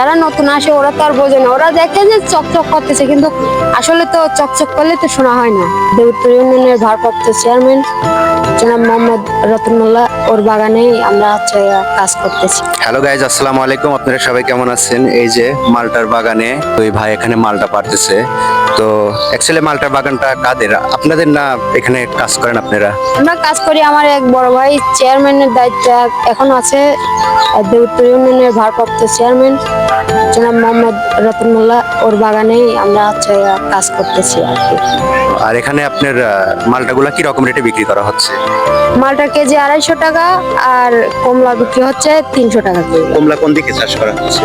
যারা নতুন আসে ওরা তো আর বোঝে না। ওরা দেখে যে চকচক করতেছে কিন্তু আসলে তো চকচক করলে তো শোনা হয় না। দেউত্তর ইউনিয়নের ভারপ্রাপ্ত চেয়ারম্যান জনাব মোহাম্মদ রতনুল্লাহ ওর বাগানেই আমরা হচ্ছে কাজ করতেছি। হ্যালো গাইজ আসসালামু আলাইকুম। আপনারা সবাই কেমন আছেন? এই যে মালটার বাগানে ওই ভাই এখানে মালটা পারতেছে তো অ্যাকচুয়ালি মালটার বাগানটা কাদের? আপনাদের না এখানে কাজ করেন আপনারা? আমরা কাজ করি আমার এক বড় ভাই চেয়ারম্যানের দায়িত্ব এখন আছে। আর দেউত্তর ইউনিয়নের ভারপ্রাপ্ত চেয়ারম্যান জনাব মোহাম্মদ রতনুল্লাহ ওর বাগানেই আমরা হচ্ছে কাজ করতেছি আর কি। আর এখানে আপনার মালটাগুলা কি রকম রেটে বিক্রি করা হচ্ছে? মালটা কেজি আড়াইশো টাকা আর কমলা বিক্রি হচ্ছে তিনশো টাকা কেজি। কমলা কোন দিকে চাষ করা হচ্ছে?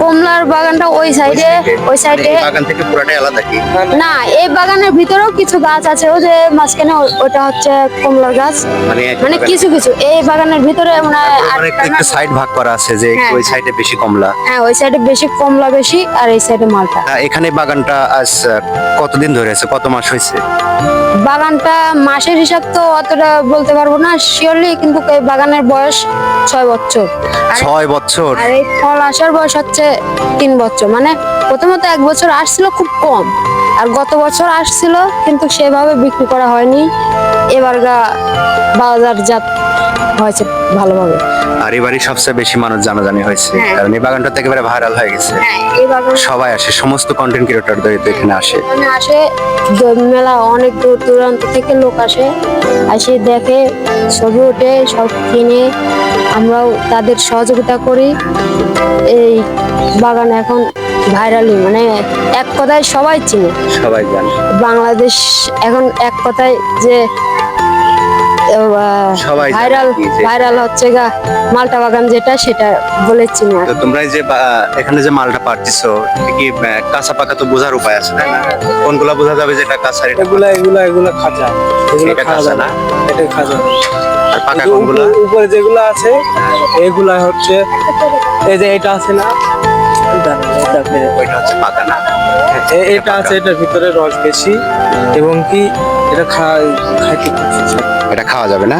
কমলার বাগানটা ওই সাইডে ওই সাইডে। বাগান থেকে পুরাটাই আলাদা কি? না এই বাগানের ভিতরেও কিছু গাছ আছে ওই যে মাঝখানে ও- ওটা হচ্ছে কমলার গাছ। মানে মানে কিছু কিছু এই বাগানের ভিতরে মানে মানে সাইড ভাগ করা আছে যে হ্যাঁ, ওই সাইডে বেশি কমলা। হ্যাঁ ওই সাইডে বেশি কমলা বেশি আর এই সাইডে মালটা এখানে বাগানটা আজ কতদিন ধরে আছে? কত মাস হয়েছে? বাগানটা মাসের হিসাব তো অতটা বলতে পারব না শিওরলি কিন্তু এই বাগানের বয়স ছয় বছর। ছয় বছর। আর এই ফল আসার বয়স হচ্ছে তিন বছর। মানে প্রথমত এক বছর আসছিল খুব কম। আর গত বছর আসছিল কিন্তু সেভাবে বিক্রি করা হয়নি। এবার গা বাজারজাত হয়েছে ভালোভাবে। আর এবারই সবচেয়ে বেশি মানুষ জানাজানি হয়েছে। হ্যাঁ। কারণ এই বাগানটা তো একেবারে ভাইরাল হয়ে গেছে। হ্যাঁ সবাই আসে সমস্ত কন্টেন্ট ক্রিয়েটরদের এখানে আসে। এখানে আসে মেলা অনেক দূর দূরান্ত থেকে লোক আসে। আসে দেখে ছবি ওঠে সব কিনে আমরাও তাদের সহযোগিতা করি। এই বাগান এখন ভাইরালি মানে এক কথায় সবাই চিনে। সবাই জানে। বাংলাদেশ এখন এক কথায় যে ভাইরাল ভাইরাল হচ্ছে গা মালটা বাগান যেটা সেটা বলে চিনে। তোমরা যে এখানে যে মালটা পারতেছো কি কাঁচা পাকা তো বোঝার উপায় আছে তাই না? কোনগুলা বোঝা যাবে যেটা কাঁচা এটা এগুলা এগুলা এগুলা খাজা। এগুলা যাবে না? এটা খাঁচা আর পাকা কিন্তু উপরে- যেগুলো আছে এগুলা হচ্ছে এই যে এটা আছে না? এটা ওইটা হচ্ছে পাকা না। এটা আছে এটার ভিতরে রস বেশি। এবং কি এটা খাওয়া খাইতে এটা খাওয়া যাবে না?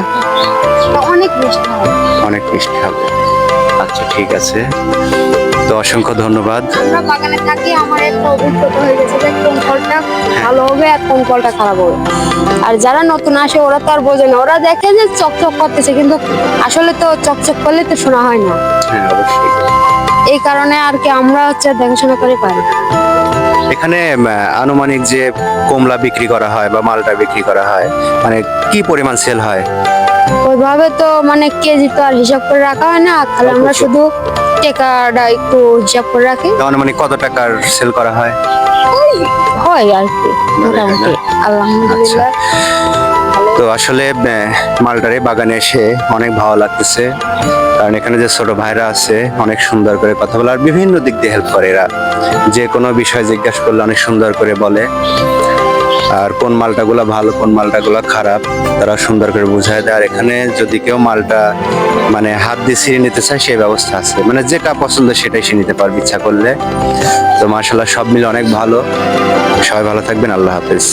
অনেক মিষ্টি। অনেক মিষ্টি হবে। আচ্ছা ঠিক আছে। তো অসংখ্য ধন্যবাদ। আমরা বাগানে থাকি আমার একটা অভিজ্ঞতা হয়ে গেছে যে কোন ফলটা ভালো হবে আর কোন ফলটা খারাপ হবে। আর যারা নতুন আসে ওরা তো আর বোঝে না। ওরা দেখে যে চকচক করতেছে কিন্তু আসলে তো চকচক করলে তো শোনা হয় না। হ্যাঁ অবশ্যই। এই কারণে আর কি আমরা হচ্ছে দেখাশোনা করে পারি এখানে আনুমানিক যে কমলা বিক্রি করা হয় বা মালটা বিক্রি করা হয় মানে কি পরিমাণ সেল হয়? ওইভাবে তো মানে কেজি তো আর হিসাব করে রাখা হয় না তাহলে আমরা। শুধু টাকাটা একটু হিসাব করে রাখি। তো আনুমানিক কত টাকার সেল করা হয়? হয় আর কি মোটামুটি আলহামদুলিল্লাহ। তো আসলে মালটারে বাগানে এসে অনেক ভালো লাগতেছে। কারণ এখানে যে ছোট ভাইরা আছে অনেক সুন্দর করে কথা বলে আর বিভিন্ন দিক দিয়ে হেল্প করে এরা। যে কোনো বিষয় জিজ্ঞাসা করলে অনেক সুন্দর করে বলে। আর কোন মালটাগুলো ভালো, কোন মালটাগুলো খারাপ, তারা সুন্দর করে বুঝায় দেয়। আর এখানে যদি কেউ মালটা মানে হাত দিয়ে ছিঁড়ে নিতে চায়, সেই ব্যবস্থা আছে। মানে যেটা পছন্দ সেটাই সে নিতে পারবে, ইচ্ছা করলে। তো মার্শাল্লাহ সব মিলে অনেক ভালো। সবাই ভালো থাকবেন, আল্লাহ হাফেজ।